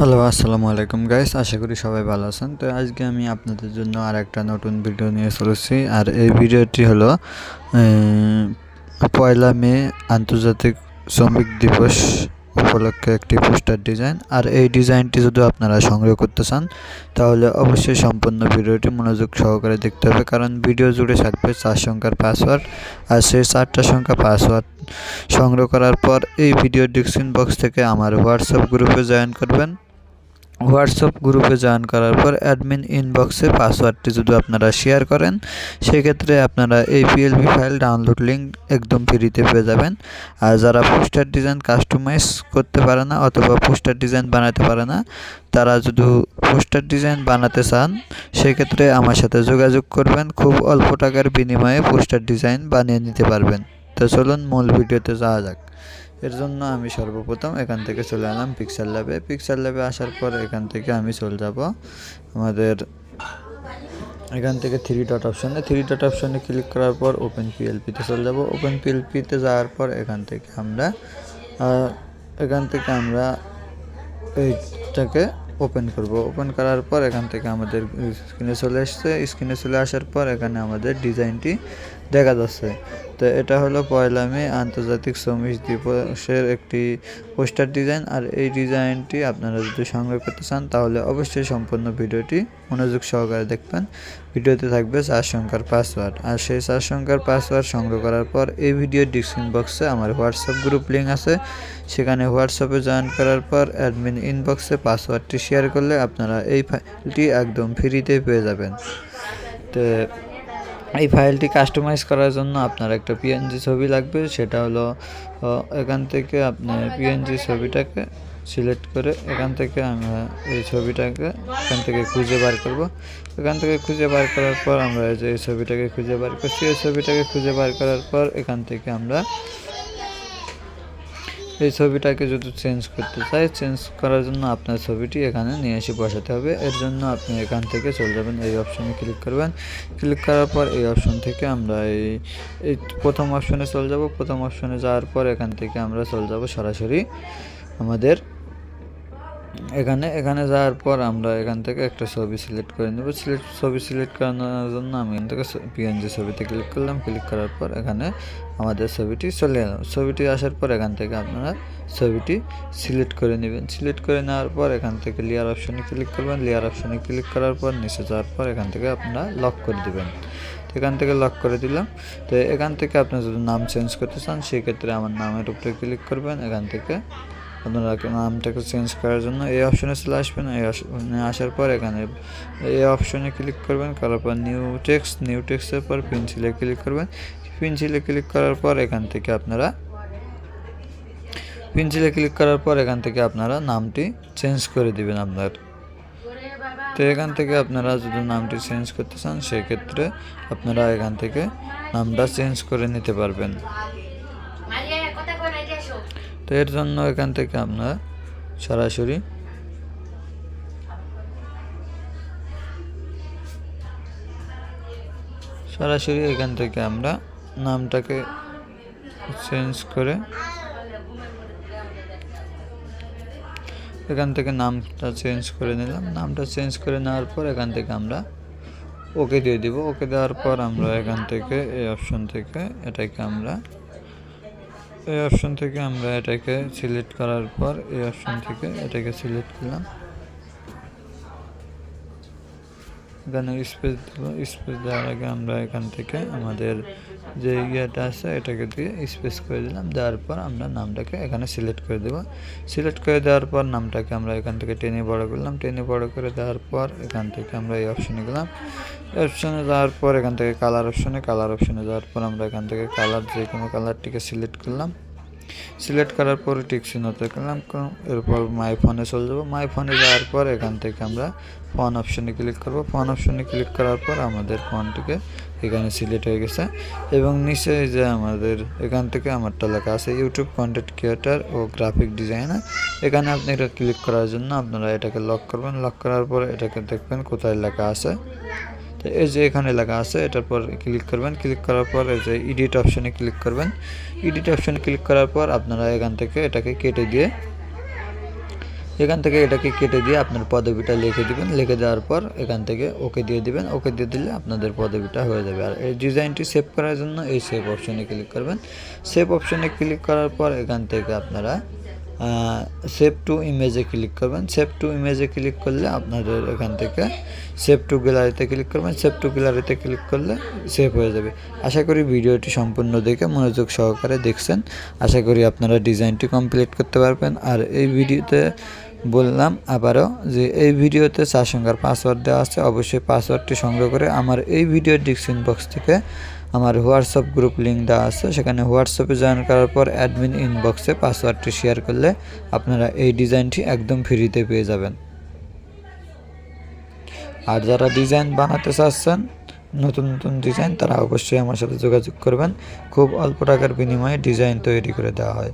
Hello আসসালামু আলাইকুম guys আশা করি সবাই ভালো আছেন। তো আজকে আমি আপনাদের জন্য আর একটা নতুন ভিডিও নিয়ে চলেছি আর এই ভিডিওটি হলো পয়লা মে আন্তর্জাতিক শ্রমিক দিবস উপলক্ষে একটি পোস্টার ডিজাইন আর এই ডিজাইনটি যদি আপনারা সংগ্রহ করতে চান, তাহলে অবশ্যই সম্পূর্ণ ভিডিওটি মনোযোগ সহকারে দেখতে হবে। কারণ ভিডিও জুড়ে থাকবে চার সংখ্যার পাসওয়ার্ড আর সেই চারটা সংখ্যা পাসওয়ার্ড সংগ্রহ করার পর এই ভিডিও ডিসক্রিপশন বক্স থেকে আমার হোয়াটসঅ্যাপ গ্রুপে জয়েন করবেন। হোয়াটসঅ্যাপ গ্রুপে জয়েন করার পর অ্যাডমিন ইনবক্সে পাসওয়ার্ডটি যদি আপনারা শেয়ার করেন, সেক্ষেত্রে আপনারা এই পিএলপি ফাইল ডাউনলোড লিঙ্ক একদম ফ্রিতে পেয়ে যাবেন। আর যারা পোস্টার ডিজাইন কাস্টমাইজ করতে পারে না অথবা পোস্টার ডিজাইন বানাতে পারে না, তারা যদি পোস্টার ডিজাইন বানাতে চান, সেক্ষেত্রে আমার সাথে যোগাযোগ করবেন। খুব অল্প টাকার বিনিময়ে পোস্টার ডিজাইন বানিয়ে নিতে পারবেন। তো চলুন মূল ভিডিওতে যাওয়া যাক। এর জন্য আমি সর্বপ্রথম এখান থেকে চলে এলাম পিক্সেল ল্যাবে পিক্সেল ল্যাবে আসার পর এখান থেকে আমি চলে যাব আমাদের এখান থেকে থ্রি ডট অপশানে থ্রি ডট অপশানে ক্লিক করার পর ওপেন পিএলপিতে চলে যাব। ওপেন পিএলপিতে যাওয়ার পর এখান থেকে আমরা এখান থেকে আমরা এইটাকে ওপেন করব। ওপেন করার পর এখান থেকে আমাদের স্ক্রিনে চলে এসছে। স্ক্রিনে চলে আসার পর এখানে আমাদের ডিজাইনটি দেখা যাচ্ছে। তো এটা হলো পয়লা মে আন্তর্জাতিক শ্রমিক দিবসের একটি পোস্টার ডিজাইন। আর এই ডিজাইনটি আপনারা যদি সংগ্রহ করতে চান, তাহলে অবশ্যই সম্পূর্ণ ভিডিওটি মনোযোগ সহকারে দেখবেন। ভিডিওতে থাকবে চার সংখ্যার পাসওয়ার্ড আর সেই চার সংখ্যার পাসওয়ার্ড সংগ্রহ করার পর এই ভিডিও ডিসক্রিপশন বক্সে আমার হোয়াটসঅ্যাপ গ্রুপ লিঙ্ক আছে। সেখানে হোয়াটসঅ্যাপে জয়েন করার পর অ্যাডমিন ইনবক্সে পাসওয়ার্ডটি শেয়ার করলে আপনারা এই ফাইলটি একদম ফ্রিতে পেয়ে যাবেন। তো এই ফাইলটি কাস্টমাইজ করার জন্য আপনার একটা পিএনজি ছবি লাগবে। সেটা হলো এখান থেকে আপনি পিএনজি ছবিটাকে সিলেক্ট করে এখান থেকে আমরা এই ছবিটাকে এখান থেকে খুঁজে বার করব। এখান থেকে খুঁজে বার করার পর আমরা এই যে এই ছবিটাকে খুঁজে বার করছি, এই ছবিটাকে খুঁজে বার করার পর এখান থেকে আমরা এই ছবিটাকে যদি চেঞ্জ করতে চাই চেঞ্জ করার জন্য আপনার ছবিটি এখানে নিয়ে এসে বসাতে হবে। এর জন্য আপনি এখান থেকে চলে যাবেন, এই অপশনে ক্লিক করবেন। ক্লিক করার পর এই অপশন থেকে আমরা এই এই প্রথম অপশনে চলে যাব। প্রথম অপশনে যাওয়ার পর এখান থেকে আমরা চলে যাব সরাসরি আমাদের এখানে এখানে যাওয়ার পর আমরা এখান থেকে একটা ছবি সিলেক্ট করে নেব। সিলেক্ট ছবি সিলেক্ট করানোর জন্য আমি এখান থেকে পিএনজি ছবিতে ক্লিক করলাম। ক্লিক করার পর এখানে আমাদের ছবিটি চলে এলো। ছবিটি আসার পর এখান থেকে আপনারা ছবিটি সিলেক্ট করে নেবেন। সিলেক্ট করে নেওয়ার পর এখান থেকে লেয়ার অপশনে ক্লিক করবেন। লেয়ার অপশনে ক্লিক করার পর নিচে যাওয়ার পর এখান থেকে আপনারা লক করে দেবেন। এখান থেকে লক করে দিলাম। তো এখান থেকে আপনি যদি নাম চেঞ্জ করতে চান, সেক্ষেত্রে আমার নামের উপরে ক্লিক করবেন। এখান থেকে আপনারা নামটাকে চেঞ্জ করার জন্য এই অপশনে চলে আসবেন। এই অপশনে আসার পর এখানে এই অপশনে ক্লিক করবেন, করার পর নিউ টেক্স নিউ টেক্সের পর পেন্সিলে ক্লিক করবেন। পেন্সিলে ক্লিক করার পর এখান থেকে আপনারা পেন্সিলে ক্লিক করার পর এখান থেকে আপনারা নামটি চেঞ্জ করে দিবেন আপনার। তো এখান থেকে আপনারা যদি নামটি চেঞ্জ করতে চান, সেক্ষেত্রে আপনারা এখান থেকে নামটা চেঞ্জ করে নিতে পারবেন। তো এর জন্য এখান থেকে আপনারা সরাসরি সরাসরি এখান থেকে আমরা নামটাকে চেঞ্জ করে এখান থেকে নামটা চেঞ্জ করে নিলাম। নামটা চেঞ্জ করে নেওয়ার পর এখান থেকে আমরা ওকে দিয়ে দিব। ওকে দেওয়ার পর আমরা এখান থেকে এই অপশন থেকে এটাকে আমরা এই অপশন থেকে আমরা এটাকে সিলেক্ট করার পর এই অপশন থেকে এটাকে সিলেক্ট করলাম। এখানে স্পেস দেব স্পেস দেওয়ার আগে আমরা এখান থেকে আমাদের যে ইয়েটা আছে, এটাকে দিয়ে স্পেস করে দিলাম। দেওয়ার পর আমরা নামটাকে এখানে সিলেক্ট করে দেব। সিলেক্ট করে দেওয়ার পর নামটাকে আমরা এখান থেকে টেনে বড় করলাম। টেনে বড় করে দেওয়ার পর এখান থেকে আমরা এই অপশনে গেলাম। অপশনে যাওয়ার পর এখান থেকে কালার অপশনে কালার অপশনে যাওয়ার পর আমরা এখান থেকে কালার যে কোনো কালারটিকে সিলেক্ট করলাম। সিলেক্ট করার পর টিক চিহ্নতে করলাম এরপর মাই ফোনে চলে যাব। মাই ফোনে যাওয়ার পর এখান থেকে আমরা ফোন অপশনে ক্লিক করব। ফোন অপশনে ক্লিক করার পর আমাদের ফোনটিকে এখানে সিলেক্ট হয়ে গেছে। এবং নিচে যে আমাদের এখান থেকে আমারটা লেখা আছে ইউটিউব কন্টেন্ট ক্রিয়েটার ও গ্রাফিক ডিজাইনার এখানে আপনি এটা ক্লিক করার জন্য আপনারা এটাকে লক করবেন। লক করার পর এটাকে দেখবেন কোথায় লেখা আছে। তো এই যে এখানে লেখা আছে, এটার পর ক্লিক করবেন। ক্লিক করার পর এই যে এডিট অপশনে ক্লিক করবেন। এডিট অপশনে ক্লিক করার পর আপনারা এখান থেকে এটাকে কেটে দিয়ে, এখান থেকে এটাকে কেটে দিয়ে আপনার পদবিটা লিখে দিবেন। লিখে দেওয়ার পর এখান থেকে ওকে দিয়ে দিবেন। ওকে দিয়ে দিলে আপনাদের পদবিটা হয়ে যাবে। আর এই ডিজাইনটি সেভ করার জন্য এই সেভ অপশনে ক্লিক করবেন। সেভ অপশনে ক্লিক করার পর এখান থেকে আপনারা সেভ টু ইমেজে ক্লিক করবেন। সেভ টু ইমেজে ক্লিক করলে আপনাদের এখান থেকে সেভ টু গ্যালারিতে ক্লিক করবেন। সেভ টু গ্যালারিতে ক্লিক করলে সেভ হয়ে যাবে। আশা করি ভিডিওটি সম্পূর্ণ দেখে মনোযোগ সহকারে দেখছেন। আশা করি আপনারা ডিজাইনটি কমপ্লিট করতে পারবেন। আর এই ভিডিওতে বললাম আবারও যে এই ভিডিওতে চার সংখ্যার পাসওয়ার্ড দেওয়া আছে। অবশ্যই পাসওয়ার্ডটি সংগ্রহ করে আমার এই ভিডিওর ডিসক্রিপশন বক্স থেকে আমার হোয়াটসঅ্যাপ গ্রুপ লিঙ্ক দেওয়া আছে, সেখানে হোয়াটসঅ্যাপে জয়েন করার পর অ্যাডমিন ইনবক্সে পাসওয়ার্ডটি শেয়ার করলে আপনারা এই ডিজাইনটি একদম ফ্রিতে পেয়ে যাবেন। আর যারা ডিজাইন বানাতে চাচ্ছেন, নতুন নতুন ডিজাইন, তারা অবশ্যই আমার সাথে যোগাযোগ করবেন। খুব অল্প টাকার বিনিময়ে ডিজাইন তৈরি করে দেওয়া হয়।